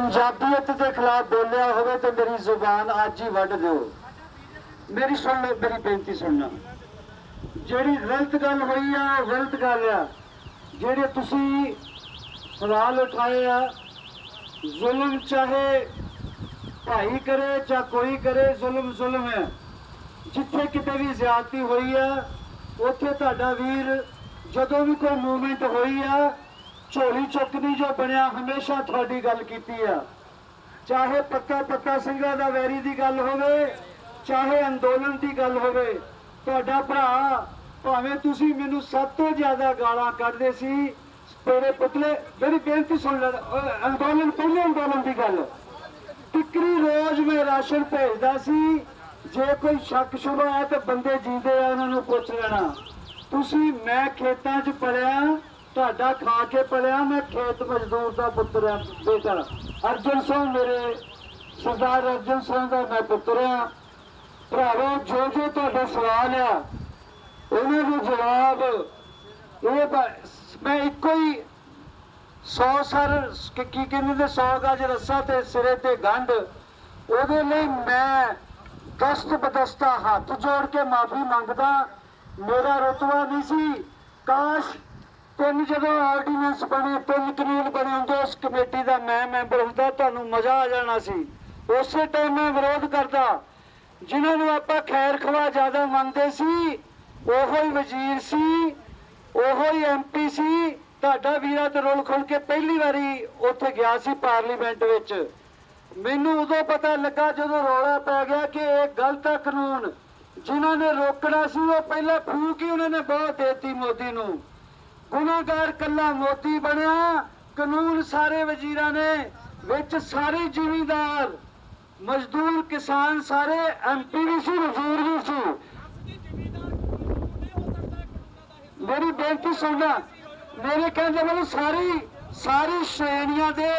ਪੰਜਾਬੀਅਤ ਦੇ ਖਿਲਾਫ ਬੋਲਿਆ ਹੋਵੇ ਤੇ ਮੇਰੀ ਜ਼ੁਬਾਨ ਅੱਜ ਹੀ ਵੱਢ ਦਿਓ। ਮੇਰੀ ਸੁਣ ਲਓ, ਮੇਰੀ ਬੇਨਤੀ ਸੁਣਨਾ ਜਿਹੜੀ ਗਲਤ ਗੱਲ ਹੋਈ ਆ, ਉਹ ਗਲਤ ਗੱਲ ਆ। ਜਿਹੜੇ ਤੁਸੀਂ ਸਵਾਲ ਉਠਾਏ ਆ, ਜ਼ੁਲਮ ਚਾਹੇ ਭਾਈ ਕਰੇ ਜਾਂ ਕੋਈ ਕਰੇ, ਜ਼ੁਲਮ ਜ਼ੁਲਮ ਹੈ। ਜਿੱਥੇ ਕਿਤੇ ਵੀ ਜ਼ਿਆਦਤੀ ਹੋਈ ਆ, ਉੱਥੇ ਤੁਹਾਡਾ ਵੀਰ ਜਦੋਂ ਵੀ ਕੋਈ ਮੂਵਮੈਂਟ ਹੋਈ ਆ ਝੋਲੀ ਚੁੱਕਦੀ ਜੋ ਬਣਿਆ, ਹਮੇਸ਼ਾ ਤੁਹਾਡੀ ਗੱਲ ਕੀਤੀ ਆ। ਚਾਹੇ ਪੱਕਾ ਪੱਕਾ ਸਿੰਘਾਂ ਦਾ ਵੈਰੀ ਦੀ ਗੱਲ ਹੋਵੇ, ਚਾਹੇ ਅੰਦੋਲਨ ਦੀ ਗੱਲ ਹੋਵੇ, ਤੁਹਾਡਾ ਭਰਾ, ਭਾਵੇਂ ਤੁਸੀਂ ਮੈਨੂੰ ਸਭ ਤੋਂ ਜ਼ਿਆਦਾ ਗਾਲਾਂ ਕੱਢਦੇ ਸੀ ਤੇਰੇ ਪੁੱਤਲੇ, ਮੇਰੀ ਬੇਨਤੀ ਸੁਣ ਲੈ ਅੰਦੋਲਨ, ਪਹਿਲੇ ਅੰਦੋਲਨ ਦੀ ਗੱਲ। ਟਿਕਰੀ ਰੋਜ਼ ਮੈਂ ਰਾਸ਼ਨ ਭੇਜਦਾ ਸੀ, ਜੇ ਕੋਈ ਸ਼ੱਕ ਸ਼ੁਬਾ ਹੈ ਤਾਂ ਬੰਦੇ ਜੀਂਦੇ ਆ, ਉਹਨਾਂ ਨੂੰ ਪੁੱਛ ਲੈਣਾ। ਤੁਸੀਂ ਮੈਂ ਖੇਤਾਂ 'ਚ ਪਲਿਆ ਤੁਹਾਡਾ ਖਾ ਕੇ ਪਲਿਆ ਮੈਂ ਖੇਤ ਮਜ਼ਦੂਰ ਦਾ ਪੁੱਤਰ ਆ ਬੇਟਾ। ਅਰਜਨ ਸਿੰਘ ਮੇਰੇ ਸਰਦਾਰ ਅਰਜਨ ਸਿੰਘ ਦਾ ਮੈਂ ਪੁੱਤਰ ਆ ਭਰਾਵੋ, ਜੋ ਜੋ ਤੁਹਾਡਾ ਸਵਾਲ ਆ, ਉਹਨਾਂ ਨੂੰ ਜਵਾਬ ਇਹ ਮੈਂ ਇੱਕੋ ਹੀ 100 ਸਰ, ਕੀ ਕਹਿੰਦੇ ਨੇ 100 ਗਜ ਰੱਸਾ ਤੇ ਸਿਰੇ ਤੇ ਗੰਢ। ਉਹਦੇ ਲਈ ਮੈਂ ਦਸਤ ਬਦਸਤਾ ਹੱਥ ਜੋੜ ਕੇ ਮਾਫੀ ਮੰਗਦਾ। ਮੇਰਾ ਰਤਬਾ ਨਹੀਂ ਸੀ। ਕਾਸ਼ ਤਿੰਨ ਜਦੋਂ ਆਰਡੀਨੈਂਸ ਬਣੇ ਤਿੰਨ ਕਾਨੂੰਨ ਬਣੇ ਹੁੰਦੇ ਉਸ ਕਮੇਟੀ ਦਾ ਮੈਂ ਮੈਂਬਰ ਹੁੰਦਾ, ਤੁਹਾਨੂੰ ਮਜ਼ਾ ਆ ਜਾਣਾ ਸੀ। ਉਸੇ ਟਾਈਮ ਮੈਂ ਵਿਰੋਧ ਕਰਦਾ। ਜਿਨ੍ਹਾਂ ਨੂੰ ਆਪਾਂ ਖੈਰ ਖਵਾ ਜ਼ਿਆਦਾ ਮੰਨਦੇ ਸੀ, ਉਹੋ ਹੀ ਵਜ਼ੀਰ ਸੀ, ਉਹੋ ਹੀ ਐਮਪੀ ਸੀ। ਤੁਹਾਡਾ ਵੀਰਾ ਤੇ ਰੋਲ ਖੋਲ ਕੇ ਪਹਿਲੀ ਵਾਰੀ ਉੱਥੇ ਗਿਆ ਸੀ ਪਾਰਲੀਮੈਂਟ ਵਿੱਚ। ਮੈਨੂੰ ਉਦੋਂ ਪਤਾ ਲੱਗਾ ਜਦੋਂ ਰੌਲਾ ਪੈ ਗਿਆ ਕਿ ਇਹ ਗਲਤ ਹੈ ਕਾਨੂੰਨ। ਜਿਨ੍ਹਾਂ ਨੇ ਰੋਕਣਾ ਸੀ, ਉਹ ਪਹਿਲਾਂ ਫੂਕ ਹੀ ਉਹਨਾਂ ਨੇ ਬਹੁਤ ਦੇਤੀ ਮੋਦੀ ਨੂੰ। ਗੁਨਾਹਗਾਰ ਕੱਲਾ ਮੋਦੀ ਬਣਿਆ। ਕਾਨੂੰਨ ਸਾਰੇ ਵਜ਼ੀਰਾਂ ਨੇ, ਵਿੱਚ ਸਾਰੇ ਜ਼ਿਮੀਂਦਾਰ, ਮਜ਼ਦੂਰ, ਕਿਸਾਨ ਸਾਰੇ ਐਮਪੀ ਵੀ ਸੀ, ਵਜ਼ੀਰ ਵੀ ਸੀ। ਮੇਰੀ ਬੇਨਤੀ ਸੁਣਨਾ ਮੇਰੇ ਕਹਿੰਦੇ ਵੱਲੋਂ ਸਾਰੀ ਸਾਰੀ ਸ਼੍ਰੇਣੀਆਂ ਦੇ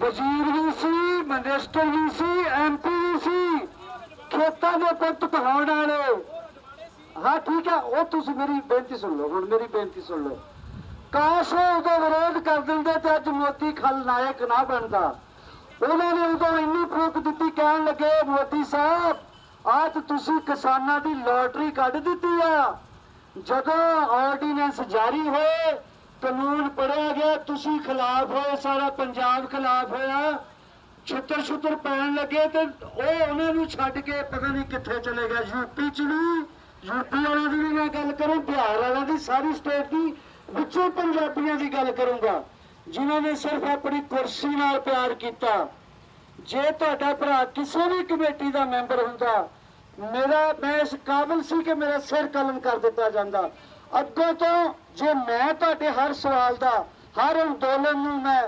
ਵਜ਼ੀਰ ਵੀ ਸੀ, ਮਿਨਿਸਟਰ ਵੀ ਸੀ ਐਮਪੀ ਵੀ ਸੀ। ਖੇਤਾਂ ਦੇ ਪੁੱਤ ਕਹਾਉਣ ਵਾਲੇ। ਹਾਂ, ਠੀਕ ਹੈ ਉਹ ਤੁਸੀਂ ਮੇਰੀ ਬੇਨਤੀ ਸੁਣ ਲਓ, ਹੁਣ ਮੇਰੀ ਬੇਨਤੀ ਸੁਣ ਲਓ। ਕਾਸ਼ ਉਹ ਉਦੋਂ ਵਿਰੋਧ ਕਰ ਦਿੰਦੇ ਤੇ ਅੱਜ ਮੋਦੀ ਖਲਨਾਇਕ ਨਾ ਬਣਦਾ। ਉਹਨਾਂ ਨੇ ਉਦੋਂ ਇੰਨੀ ਫੂਕ ਦਿੱਤੀ, ਕਹਿਣ ਲੱਗੇ, ਮੋਦੀ ਸਾਹਿਬ, ਅੱਜ ਤੁਸੀਂ ਕਿਸਾਨਾਂ ਦੀ ਲੋਟਰੀ ਕੱਢ ਦਿੱਤੀ ਆ। ਜਦੋਂ ਆਰਡੀਨੈਂਸ ਜਾਰੀ ਹੋਏ, ਕਾਨੂੰਨ ਪੜਿਆ ਗਿਆ, ਤੁਸੀਂ ਖਿਲਾਫ ਹੋਏ, ਸਾਰਾ ਪੰਜਾਬ ਖਿਲਾਫ ਹੋਇਆ। ਛੁੱਤਰ ਛੁੱਤਰ ਪੈਣ ਲੱਗੇ ਤੇ ਉਹ ਉਹਨਾਂ ਨੂੰ ਛੱਡ ਕੇ ਪਤਾ ਨਹੀਂ ਕਿੱਥੇ ਚਲੇ ਗਿਆ। ਯੂਪੀ ਚ ਵੀ ਯੂਪੀ ਵਾਲਿਆਂ ਦੀ ਵੀ ਮੈਂ ਗੱਲ ਕਰੂੰ, ਬਿਹਾਰ ਵਾਲਿਆਂ ਦੀ, ਸਾਰੀ ਸਟੇਟ ਦੀ। ਵਿੱਚੋਂ ਪੰਜਾਬੀਆਂ ਦੀ ਗੱਲ ਕਰੂੰਗਾ, ਜਿਨ੍ਹਾਂ ਨੇ ਸਿਰਫ ਆਪਣੀ ਕੁਰਸੀ ਨਾਲ ਪਿਆਰ ਕੀਤਾ। ਜੇ ਤੁਹਾਡਾ ਭਰਾ ਕਿਸੇ ਵੀ ਕਮੇਟੀ ਦਾ ਮੈਂਬਰ ਹੁੰਦਾ, ਮੇਰਾ, ਮੈਂ ਇਸ ਕਾਬਿਲ ਸੀ ਕਿ ਮੇਰਾ ਸਿਰ ਕਲਮ ਕਰ ਦਿੱਤਾ ਜਾਂਦਾ। ਅੱਗੋਂ ਤੋਂ ਜੇ ਮੈਂ ਤੁਹਾਡੇ ਹਰ ਸਵਾਲ ਦਾ, ਹਰ ਅੰਦੋਲਨ ਨੂੰ ਮੈਂ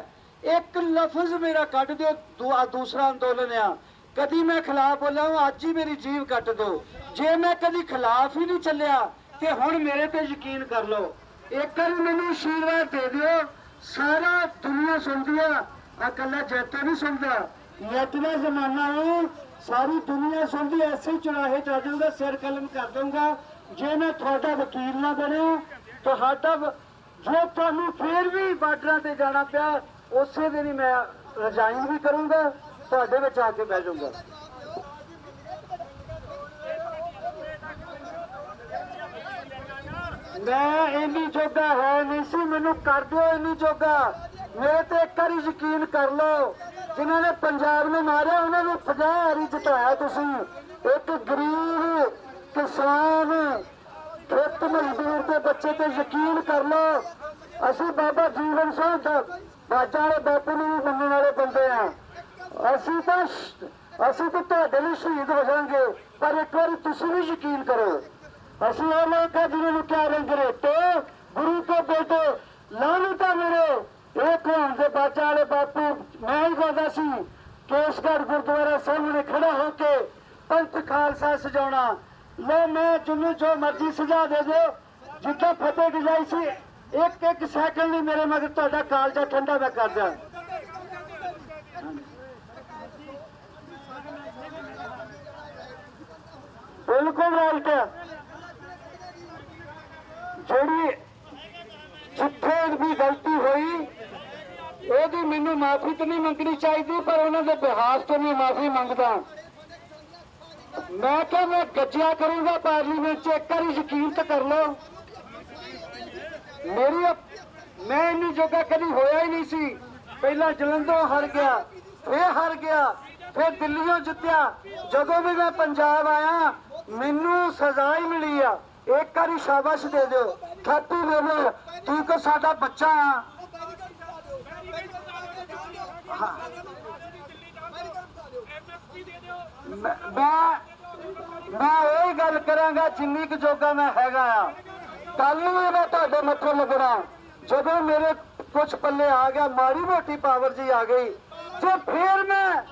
ਇੱਕ ਲਫ਼ਜ਼ ਮੇਰਾ ਕੱਢ ਦਿਓ ਦੂਸਰਾ ਅੰਦੋਲਨ ਆ, ਕਦੀ ਮੈਂ ਖਿਲਾਫ ਬੋਲਿਆ ਅੱਜ ਹੀ ਮੇਰੀ ਜੀਵ ਕੱਟ ਦਿਓ। ਜੇ ਮੈਂ ਕਦੀ ਖਿਲਾਫ ਹੀ ਨਹੀਂ ਚੱਲਿਆ, ਤੇ ਹੁਣ ਮੇਰੇ ਤੇ ਯਕੀਨ ਕਰ ਲਓ। ਇੱਕ ਵਾਰੀ ਮੈਨੂੰ ਆਸ਼ੀਰਵਾਦ ਦੇ ਦਿਓ। ਸਾਰਾ ਦੁਨੀਆ ਸੁਣਦੀ ਆ। ਆਹ ਇਕੱਲਾ ਜੈਤੋ ਨਹੀਂ ਸੁਣਦਾ। ਨੈਟ ਦਾ ਜ਼ਮਾਨਾ ਹੈ ਸਾਰੀ ਦੁਨੀਆ ਸੁਣਦੀ ਐਸੇ ਚੁਰਾਹੇ ਚ ਆ ਸਿਰ ਕਲਮ ਕਰ ਦਊਂਗਾ। ਜੇ ਮੈਂ ਤੁਹਾਡਾ ਵਕੀਲ ਨਾ ਬਣਿਆ, ਤੁਹਾਡਾ ਵ- ਜੇ ਤੁਹਾਨੂੰ ਫੇਰ ਵੀ ਬਾਰਡਰਾਂ ਤੇ ਜਾਣਾ ਪਿਆ, ਉਸੇ ਦਿਨ ਹੀ ਮੈਂ ਰਜਾਈਨ ਵੀ ਕਰੂੰਗਾ, ਤੁਹਾਡੇ ਵਿੱਚ ਆ ਕੇ ਬਹਿ ਜਾਊਂਗਾ। ਮੈਂ ਇੰਨੀ ਜੋਗਾ ਹੈ ਨਹੀਂ ਸੀ, ਮੈਨੂੰ ਕਰ ਦਿਓ ਇੰਨੀ ਜੋਗਾ। ਮੇਰੇ ਤੇ ਇੱਕ ਵਾਰੀ ਯਕੀਨ ਕਰ ਲਓ, ਜਿਨ੍ਹਾਂ ਨੇ ਪੰਜਾਬ ਨੂੰ ਮਾਰਿਆ, ਉਹਨਾਂ ਨੂੰ 50 ਹਰੀ ਜਿਤਾਇਆ ਤੁਸੀਂ। ਇੱਕ ਗਰੀਬ ਕਿਸਾਨ ਖੇਤ ਮਜ਼ਦੂਰ ਦੇ ਬੱਚੇ ਤੇ ਯਕੀਨ ਕਰ ਲਓ, ਅਸੀਂ ਬਾਬਾ ਜੀਵਨ ਸਿੰਘ ਦਾ ਬਾਜਾਂ ਵਾਲੇ ਬਾਪੂ ਨੂੰ ਵੀ ਮੰਨਣ ਵਾਲੇ ਬੰਦੇ ਆ। ਅਸੀਂ ਤਾਂ ਅਸੀਂ ਤਾਂ ਤੁਹਾਡੇ ਲਈ ਸ਼ਹੀਦ ਹੋ ਜਾਾਂਗੇ ਪਰ ਇੱਕ ਵਾਰੀ ਤੁਸੀਂ ਵੀ ਯਕੀਨ ਕਰੋ। ਅਸੀਂ ਉਹ ਲੋਕ ਆ ਜਿਹਨਾਂ ਨੂੰ ਕਿਹਾ ਰੰਗ ਰੇਟੇ, ਗੁਰੂ ਕੇ ਬੇਟੇ ਲਾਨਤਾ ਮੇਰੇ। ਇਹ ਕੌਣ ਦੇ ਬਾਚਾ ਵਾਲੇ ਬਾਪੂ? ਮੈਂ ਹੀ ਗੁਰਦੁਆਰਾ ਸਾਹਮਣੇ ਖੜਾ ਹੋ ਕੇ ਪੰਥ ਖਾਲਸਾ ਸਜਾਉਣਾ। ਲੈ ਮੈਂ ਚੁੰਨੂ ਜੋ ਮਰਜ਼ੀ ਸਜਾ ਦੇ ਦਿਓ। ਜਿੱਥੇ ਫਤਿਹ ਗਜਾਈ ਸੀ, ਇੱਕ ਇੱਕ ਸੈਕਿੰਡ ਲਈ ਮੇਰੇ ਮਗਰ ਤੁਹਾਡਾ ਕਾਲਜਾ ਠੰਡਾ ਮੈਂ ਕਰ ਦਿਆਂ। ਬਿਲਕੁਲ ਰਾਈਟ ਹੈ ਜਿਹੜੀ ਜਿੱਥੇ ਵੀ ਗਲਤੀ ਹੋਈ, ਉਹਦੀ ਮੈਨੂੰ ਮਾਫੀ ਤਾਂ ਨਹੀਂ ਮੰਗਣੀ ਚਾਹੀਦੀ, ਪਰ ਉਹਨਾਂ ਦੇ ਬਿਹਾਫ ਤੋਂ ਵੀ ਮਾਫੀ ਮੰਗਦਾ। ਮੈਂ ਕਿਹਾ ਮੈਂ ਗੱਜਿਆ ਕਰੂੰਗਾ ਪਾਰਲੀਮੈਂਟ 'ਚ, ਇੱਕ ਵਾਰੀ ਯਕੀਨ ਤਾਂ ਕਰ ਲਓ। ਮੇਰੀ ਮੈਂ ਇੰਨੀ ਜੋਗਾ ਕਦੀ ਹੋਇਆ ਹੀ ਨਹੀਂ ਸੀ। ਪਹਿਲਾਂ ਜਲੰਧਰੋਂ ਹਾਰ ਗਿਆ, ਫੇਰ ਹਾਰ ਗਿਆ, ਫੇਰ ਦਿੱਲੀੋਂ ਜਿੱਤਿਆ। ਜਦੋਂ ਵੀ ਮੈਂ ਪੰਜਾਬ ਆਇਆ, ਮੈਨੂੰ ਸਜ਼ਾ ਹੀ ਮਿਲੀ ਆ। ਇੱਕ ਵਾਰੀ ਸ਼ਾਬਾਸ਼ ਦੇ ਦਿਓ। ਥੈਪੀ ਬੋਲੋ ਤੂੰ ਕੋ ਸਾਡਾ ਬੱਚਾ ਆ? ਮੈਂ ਮੈਂ ਮੈਂ ਗੱਲ ਕਰਾਂਗਾ ਜਿੰਨੀ ਕੁ ਜੋਗਾ ਮੈਂ ਹੈਗਾ ਆ। ਕੱਲ ਨੂੰ ਮੈਂ ਤੁਹਾਡੇ ਮੱਥੇ ਲੱਗਣਾ। ਜਦੋਂ ਮੇਰੇ ਕੁਝ ਪੱਲੇ ਆ ਗਿਆ, ਮਾੜੀ ਮੋਟੀ ਪਾਵਰ ਜੀ ਆ ਗਈ, ਤੇ ਫੇਰ ਮੈਂ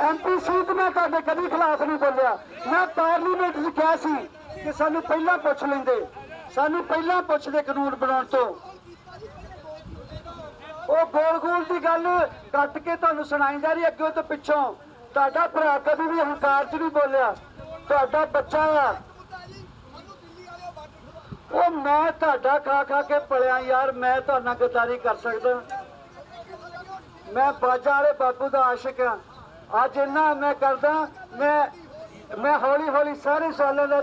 ਐਮਪੀ ਸੀਟ ਮੈਂ ਤੁਹਾਡੇ ਕਦੀ ਖਿਲਾਫ ਨਹੀਂ ਬੋਲਿਆ। ਮੈਂ ਪਾਰਲੀਮੈਂਟ 'ਚ ਕਿਹਾ ਸੀ ਕਿ ਸਾਨੂੰ ਪਹਿਲਾਂ ਪੁੱਛ ਲੈਂਦੇ। ਸਾਨੂੰ ਪਹਿਲਾਂ ਪੁੱਛਦੇ ਕਾਨੂੰਨ ਬਣਾਉਣ ਤੋਂ। ਉਹ ਗੋਲ ਗੋਲ ਦੀ ਗੱਲ ਕੱਟ ਕੇ ਤੁਹਾਨੂੰ ਸੁਣਾਈ ਜਾ ਰਹੀ, ਅੱਗੇ ਤੋਂ ਪਿੱਛੋਂ। ਤੁਹਾਡਾ ਭਰਾ ਕਦੀ ਵੀ ਹੰਕਾਰ 'ਚ ਨਹੀਂ ਬੋਲਿਆ। ਤੁਹਾਡਾ ਬੱਚਾ ਆ। ਉਹ ਮੈਂ ਤੁਹਾਡਾ ਖਾ ਖਾ ਕੇ ਪਲਿਆ, ਯਾਰ, ਮੈਂ ਤੁਹਾਡੇ ਨਾਲ ਕਰ ਸਕਦਾ। ਮੈਂ ਬਾਜਾ ਵਾਲੇ ਬਾਪੂ ਦਾ ਆਸ਼ਿਕ ਆ। ਅੱਜ ਇੰਨਾ ਮੈਂ ਕਰਦਾ, ਮੈਂ ਮੈਂ ਹੌਲੀ ਹੌਲੀ ਸਾਰੇ ਸਾਲਾਂ ਦਾ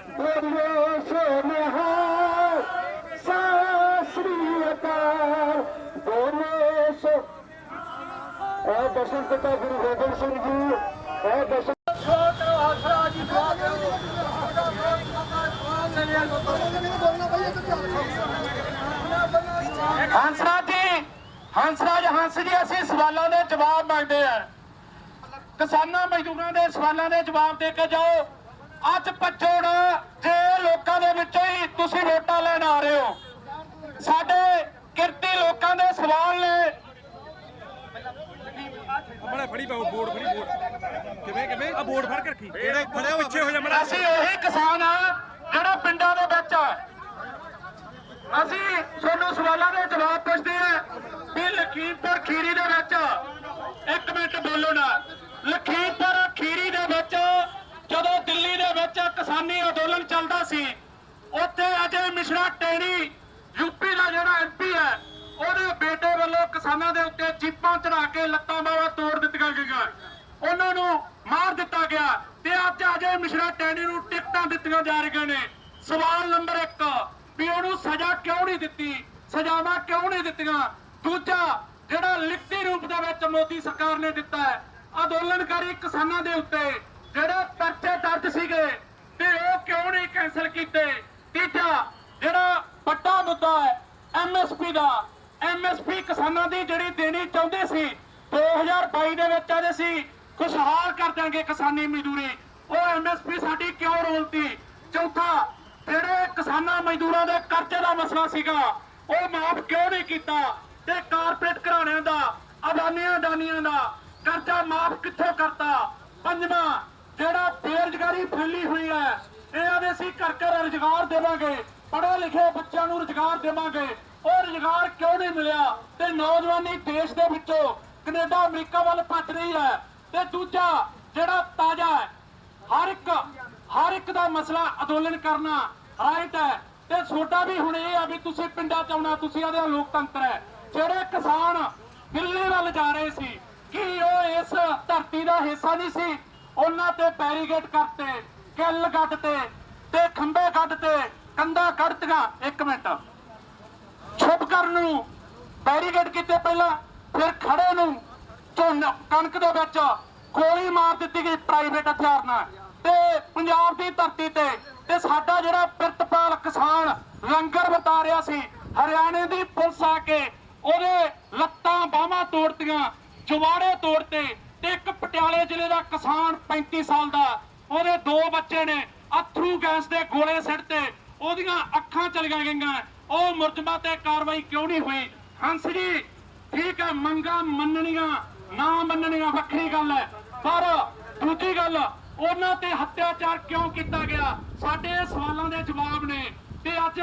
ਹੰਸਰਾਜ ਹੰਸ ਜੀ ਅਸੀਂ ਸਵਾਲਾਂ ਦੇ ਜਵਾਬ ਮੰਗਦੇ ਆ ਕਿਸਾਨਾਂ ਮਜ਼ਦੂਰਾਂ ਦੇ ਸਵਾਲਾਂ ਦੇ ਜਵਾਬ ਦੇ ਕੇ ਜਾਓ। ਅੱਜ ਪਛੋੜ ਜੇ ਲੋਕਾਂ ਦੇ ਵਿੱਚੋਂ ਹੀ ਤੁਸੀਂ ਵੋਟਾਂ ਲੈਣ ਆ ਰਹੇ ਹੋ। ਸਾਡੇ ਕਿਰਤੀ ਲੋਕਾਂ ਦੇ ਸਵਾਲ ਨੇ। ਬੜਾ ਫੜੀ ਬਾਬੂ ਬੋਰਡ ਫੜੀ ਬੋਰਡ। ਕਿਵੇਂ ਕਿਵੇਂ? ਆ ਬੋਰਡ ਫੜ ਕੇ ਰੱਖੀ। ਫੜਿਆ ਪਿੱਛੇ ਹੋ ਜਾ ਮੜਾ ਅਸੀਂ ਉਹੀ ਕਿਸਾਨ ਆ ਜਿਹੜਾ ਪਿੰਡਾਂ ਦੇ ਵਿੱਚ ਆ ਅਸੀਂ ਤੁਹਾਨੂੰ ਸਵਾਲਾਂ ਦੇ ਜਵਾਬ ਪੁੱਛਦੇ ਆ ਵੀ ਲਖੀਮਪੁਰ ਖੀਰੀ ਦੇ ਵਿੱਚ, ਇੱਕ ਮਿੰਟ ਬੋਲੋ ਨਾ, ਲਖੀਮਪੁਰ ਖੀਰੀ ਦੇ ਵਿੱਚ ਜਦੋਂ ਦਿੱਲੀ ਦੇ ਵਿੱਚ ਕਿਸਾਨੀ ਅੰਦੋਲਨ ਚੱਲਦਾ ਸੀ, ਉੱਥੇ ਅਜੇ ਮਿਸ਼ਰਾ ਟੈਣੀ ਯੂਪੀ ਦਾ ਜਿਹੜਾ ਐਮਪੀ ਹੈ, ਉਹਦੇ ਬੇਟੇ ਵੱਲੋਂ ਕਿਸਾਨਾਂ ਦੇ ਉੱਤੇ ਜੀਪਾਂ ਚੜਾ ਕੇ ਲੱਤਾਂ ਬਾਹਾਂ ਤੋੜ ਦਿੱਤੀਆਂ ਗਈਆਂ। ਉਹਨਾਂ ਨੂੰ ਮਾਰ ਦਿੱਤਾ ਗਿਆ ਤੇ ਅੱਜ ਅਜੇ ਮਿਸ਼ਰਾ ਟੈਣੀ ਨੂੰ ਟਿਕਟਾਂ ਦਿੱਤੀਆਂ ਜਾ ਰਹੀਆਂ ਨੇ। ਸਵਾਲ ਨੰਬਰ 1 ਵੀ ਉਹਨੂੰ ਸਜ਼ਾ ਕਿਉਂ ਨਹੀਂ ਦਿੱਤੀ? ਸਜ਼ਾਵਾਂ ਕਿਉਂ ਨਹੀਂ ਦਿੱਤੀਆਂ? ਦੂਜਾ, ਜਿਹੜਾ ਲਿਖਤੀ ਰੂਪ ਦੇ ਵਿੱਚ ਮੋਦੀ ਸਰਕਾਰ ਨੇ ਦਿੱਤਾ ਹੈ, ਅੰਦੋਲਨਕਾਰੀ ਕਿਸਾਨਾਂ ਦੇ ਉੱਤੇ ਜਿਹੜੇ ਪਰਚੇ ਦਰਜ ਸੀਗੇ ਤੇ ਉਹ ਕਿਉਂ ਨਹੀਂ ਕੈਂਸਲ ਕੀਤੇ? ਤੀਜਾ, ਜਿਹੜਾ ਵੱਡਾ ਮੁੱਦਾ ਹੈ ਐਮਐਸਪੀ ਦਾ। ਐਮਐਸਪੀ ਕਿਸਾਨਾਂ ਦੀ ਜਿਹੜੀ ਦੇਣੀ ਚਾਹੁੰਦੇ ਸੀ 2022 ਦੇ ਵਿੱਚ ਆਦੇ ਸੀ, ਖੁਸ਼ਹਾਲ ਕਰ ਦਾਂਗੇ ਕਿਸਾਨੀ ਮਜ਼ਦੂਰੀ। ਉਹ ਐਮਐਸਪੀ ਸਾਡੀ ਕਿਉਂ ਰੋਲਤੀ? ਚੌਥਾ ਜਿਹੜੇ ਕਿਸਾਨਾਂ ਮਜ਼ਦੂਰਾਂ ਦੇ ਕਰਜ਼ੇ ਦਾ ਮਸਲਾ ਸੀਗਾ। ਉਹ ਮਾਫ ਕਿਉਂ ਨਹੀਂ ਕੀਤਾ? ਤੇ ਕਾਰਪੋਰੇਟ ਘਰਾਣਿਆਂ ਦਾ, ਅਦਾਨੀਆਂ ਅਦਾਨੀਆਂ ਦਾ ਕਰਜ਼ਾ ਮਾਫ ਕਿੱਥੋਂ ਕਰਤਾ? ਪੰਜਵਾਂ, ਜਿਹੜਾ ਬੇਰੁਜ਼ਗਾਰੀ ਫੈਲੀ ਹੋਈ ਹੈ, ਇਹ ਆਦੇ ਸੀ ਘਰ ਘਰ ਰੁਜ਼ਗਾਰ ਦੇਵਾਂਗੇ। ਪੜ੍ਹੇ ਲਿਖੇ ਬੱਚਿਆਂ ਨੂੰ ਰੁਜ਼ਗਾਰ ਦੇਵਾਂਗੇ। ਉਹ ਰੁਜ਼ਗਾਰ ਕਿਉਂ ਨਹੀਂ ਮਿਲਿਆ? ਤੇ ਨੌਜਵਾਨੀ ਦੇਸ਼ ਦੇ ਵਿੱਚੋਂ ਕੈਨੇਡਾ, ਅਮਰੀਕਾ ਵੱਲ ਭੱਜ ਰਹੀ ਹੈ। ਤੇ ਦੂਜਾ, ਜਿਹੜਾ ਤਾਜ਼ਾ ਹਰ ਇੱਕ ਹਰ ਇੱਕ ਦਾ ਮਸਲਾ ਅੰਦੋਲਨ ਕਰਨਾ। ਰਾਈਟ ਹੈ। ਤੇ ਛੋਟਾ ਵੀ ਹੁਣ ਇਹ ਆ ਵੀ ਤੁਸੀਂ ਪਿੰਡਾਂ ਚ ਆਉਣਾ, ਤੁਸੀਂ ਆਦੇ ਲੋਕਤੰਤਰ ਹੈ। ਜਿਹੜੇ ਕਿਸਾਨ ਦਿੱਲੀ ਵੱਲ ਜਾ ਰਹੇ ਸੀ, ਕੀ ਉਹ ਇਸ ਧਰਤੀ ਦਾ ਹਿੱਸਾ ਨਹੀਂ ਸੀ? ਉਹਨਾਂ ਤੇ ਬੈਰੀਗੇਡ ਕਰਤੇ ਕਿੱਲ ਕੱਢਤੇ ਤੇ ਖੰਭੇ ਕੱਢਤੇ ਕੰਧਾਂ ਕੱਢਤੀਆਂ। ਇੱਕ ਮਿੰਟ। ਛੁਪ ਕਰਨ ਨੂੰ ਬੈਰੀਗੇਟ ਕੀਤੇ ਪਹਿਲਾਂ, ਫਿਰ ਖੜੇ ਨੂੰ ਝੋਨਾ ਕਣਕ ਦੇ ਵਿੱਚ ਗੋਲੀ ਮਾਰ ਦਿੱਤੀ ਗਈ ਪ੍ਰਾਈਵੇਟ ਹਥਿਆਰ ਨਾਲ। ਤੇ ਪੰਜਾਬ ਦੀ ਧਰਤੀ ਤੇ ਤੇ ਸਾਡਾ ਜਿਹੜਾ ਪ੍ਰਿਤਪਾਲ ਕਿਸਾਨ ਲੰਗਰ ਵਰਤਾ ਰਿਹਾ ਸੀ, ਹਰਿਆਣੇ ਦੀ ਪੁਲਿਸ ਆ ਕੇ ਉਹਦੇ ਲੱਤਾਂ ਬਾਹਾਂ ਤੋੜਤੀਆਂ, ਜਵਾੜੇ ਤੋੜਤੇ ਤੇ ਇੱਕ ਪਟਿਆਲੇ ਜ਼ਿਲ੍ਹੇ ਦਾ ਕਿਸਾਨ 35 ਸਾਲ ਦਾ, ਉਹਦੇ ਦੋ ਬੱਚੇ ਨੇ, ਅਥਰੂ ਗੈਸ ਦੇ ਗੋਲੇ ਸਿੱਟ ਤੇ ਉਹਦੀਆਂ ਅੱਖਾਂ ਚਲੀਆਂ ਗਈਆਂ, ਉਹ ਮੁਰਜਮਾ ਤੇ ਕਾਰਵਾਈ ਕਿਉਂ ਨਹੀਂ ਹੋਈ? ਹੰਸ ਜੀ, ਠੀਕ ਹੈ, ਮੰਗਾ ਮੰਨਣੀਆਂ, ਨਾ ਮੰਨਣੀਆਂ, ਵੱਖਰੀ ਗੱਲ ਹੈ, ਪਰ ਦੂਜੀ ਗੱਲ ਉਹਨਾਂ ਤੇ ਹੱਤਿਆਚਾਰ ਕਿਉਂ ਕੀਤਾ ਗਿਆ? ਸਾਡੇ ਇਹ ਸਵਾਲਾਂ ਦੇ ਜਵਾਬ ਨੇ। ਤੇ ਅੱਜ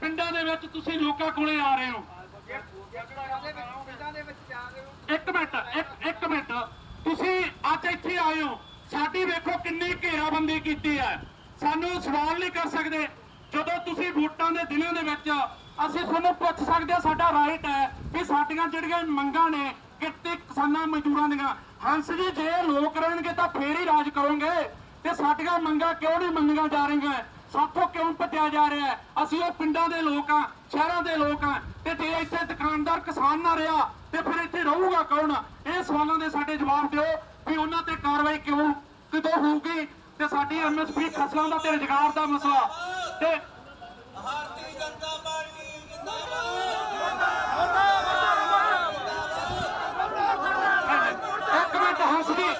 ਪਿੰਡਾਂ ਦੇ ਵਿੱਚ ਤੁਸੀਂ ਲੋਕਾਂ ਕੋਲੇ ਆ ਰਹੇ ਹੋ। ਇੱਕ ਮਿੰਟ ਇੱਕ ਮਿੰਟ। ਤੁਸੀਂ ਅੱਜ ਇੱਥੇ ਆਏ ਹੋ। ਸਾਡੀ ਵੇਖੋ ਕਿੰਨੀ ਘੇਰਾਬੰਦੀ ਕੀਤੀ ਹੈ। ਸਾਨੂੰ ਸਵਾਲ ਨਹੀਂ ਕਰ ਸਕਦੇ। ਜਦੋਂ ਤੁਸੀਂ ਵੋਟਾਂ ਦੇ ਦਿਨਾਂ ਦੇ ਵਿੱਚ ਅਸੀਂ ਤੁਹਾਨੂੰ ਪੁੱਛ ਸਕਦੇ ਸਾਡਾ ਰਾਈਟ ਹੈ ਵੀ ਸਾਡੀਆਂ ਜਿਹੜੀਆਂ ਮੰਗਾਂ ਨੇ ਕਿਤੇ ਕਿਸਾਨਾਂ ਮਜ਼ਦੂਰਾਂ ਦੀਆਂ। ਹੰਸ ਜੀ, ਜੇ ਲੋਕ ਰਹਿਣਗੇ ਤਾਂ ਫੇਰ ਹੀ ਰਾਜ ਕਰੋਗੇ। ਤੇ ਸਾਡੀਆਂ ਮੰਗਾਂ ਕਿਉਂ ਨਹੀਂ ਮੰਨੀਆਂ ਜਾ ਰਹੀਆਂ? ਸਾਥੋਂ ਕਿਉਂ ਭੱਜਿਆ ਜਾ ਰਿਹਾ ਅਸੀਂ ਉਹ ਪਿੰਡਾਂ ਦੇ ਲੋਕ ਆ ਸ਼ਹਿਰਾਂ ਦੇ ਲੋਕ ਆ ਤੇ ਜੇ ਇੱਥੇ ਦੁਕਾਨਦਾਰ ਕਿਸਾਨ ਨਾ ਰਿਹਾ, ਤੇ ਫਿਰ ਇੱਥੇ ਰਹੂਗਾ ਕੌਣ? ਇਹ ਸਵਾਲਾਂ ਦੇ ਸਾਡੇ ਜਵਾਬ ਦਿਓ ਵੀ ਉਹਨਾਂ ਤੇ ਕਾਰਵਾਈ ਕਿਉਂ, ਕਿਦੋਂ ਹੋਊਗੀ? ਤੇ ਸਾਡੀ ਐਮਐਸਪੀ ਫਸਲਾਂ ਦਾ ਤੇ ਰੁਜ਼ਗਾਰ ਦਾ ਮਸਲਾ। ਤੇ ਇੱਕ ਮਿੰਟ ਹੱਸਦੀ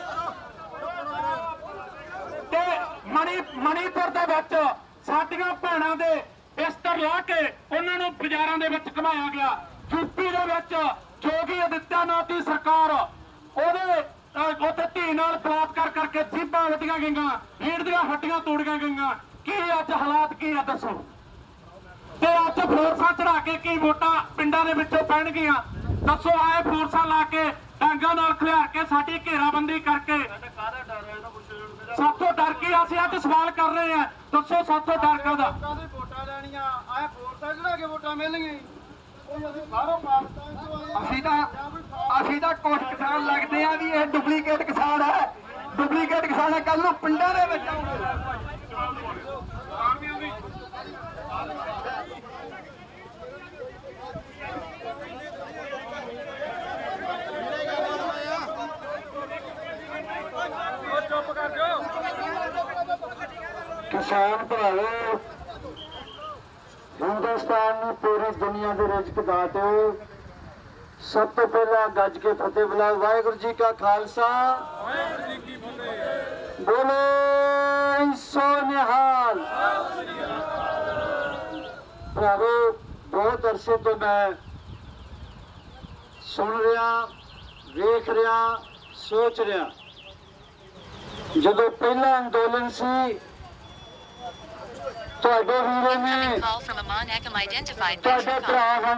ਤੇ ਮਣੀ ਮਣੀਪੁਰ ਦੇ ਵਿੱਚ ਸਾਡੀਆਂ ਭੈਣਾਂ ਦੇ ਬਿਸਤਰ ਲਾ ਕੇ ਉਹਨਾਂ ਨੂੰ ਬਾਜ਼ਾਰਾਂ ਦੇ ਵਿੱਚ ਘਮਾਇਆ ਗਿਆ। ਯੂਪੀ ਦੇ ਵਿੱਚ ਜੋਗੀ ਆਦਿੱਤਿਆਨਾਥ ਦੀ ਸਰਕਾਰ ਉਹਦੇ ਉੱਥੇ ਧੀ ਨਾਲ ਬਲਾਤਕਾਰ ਕਰਕੇ ਜੀਬਾਂ ਵੱਡੀਆਂ ਗਈਆਂ ਰੀੜ ਦੀਆਂ ਹੱਡੀਆਂ ਤੋੜੀਆਂ ਗਈਆਂ। ਕੀ ਅੱਜ ਹਾਲਾਤ ਕੀ ਆ ਦੱਸੋ? ਤੇ ਅੱਜ ਫੋਰਸਾਂ ਚੜਾ ਕੇ ਕੀ ਵੋਟਾਂ ਪਿੰਡਾਂ ਦੇ ਵਿੱਚੋਂ ਪੈਣਗੀਆਂ? ਦੱਸੋ ਆਏ ਫੋਰਸਾਂ ਲਾ ਕੇ ਡਾਂਗਾਂ ਨਾਲ ਖਿਲਾਰ ਕੇ ਸਾਡੀ ਘੇਰਾਬੰਦੀ ਕਰਕੇ ਸਾਥੋਂ ਕੇ ਅਸੀਂ ਅੱਜ ਸਵਾਲ ਕਰ ਰਹੇ ਹਾਂ। ਦੱਸੋ ਸਾਥੋਂ ਡਰ ਕਾਹਦਾ? ਲੋਕਾਂ ਦੀ ਵੋਟਾਂ ਲੈਣੀਆਂ। ਆਏ ਫੋਰਸਾਂ ਜਿਹੜਾ ਕੇ ਵੋਟਾਂ ਮਿਲਣਗੀਆਂ? ਅਸੀਂ ਤੋਂ ਆ। ਅਸੀਂ ਤਾਂ ਕੁਝ ਕਿਸਾਨ ਲੱਗਦੇ ਆ ਵੀ ਇਹ ਡੁਪਲੀਕੇਟ ਕਿਸਾਨ ਹੈ। ਡੁਪਲੀਕੇਟ ਕਿਸਾਨ ਹੈ। ਕੱਲ ਨੂੰ ਪਿੰਡਾਂ ਦੇ ਵਿੱਚ ਆਉਂਗੇ ਕਿਸਾਨ ਭਰਾਵੋ। ਹਿੰਦੁਸਤਾਨ ਨੂੰ ਪੂਰੀ ਦੁਨੀਆ ਦੇ ਰਿਜ਼ਕ ਦਾਤੇ ਸਭ ਤੋਂ ਪਹਿਲਾਂ ਗੱਜ ਕੇ ਫਤਿਹ ਬੁਲਾਓ। ਵਾਹਿਗੁਰੂ ਜੀ ਕਾ ਖਾਲਸਾ। ਵਾਹਿਗੁਰੂ ਜੀ ਕੀ ਫਤਿਹ ਬੋਲੇ ਸੋ ਭਰਾਵੋ, ਬਹੁਤ ਅਰਸੇ ਤੋਂ ਮੈਂ ਸੁਣ ਰਿਹਾ, ਵੇਖ ਰਿਹਾ, ਸੋਚ ਰਿਹਾ। ਜਦੋਂ ਪਹਿਲਾ ਅੰਦੋਲਨ ਸੀ call from Aman Akam identified by Tricom.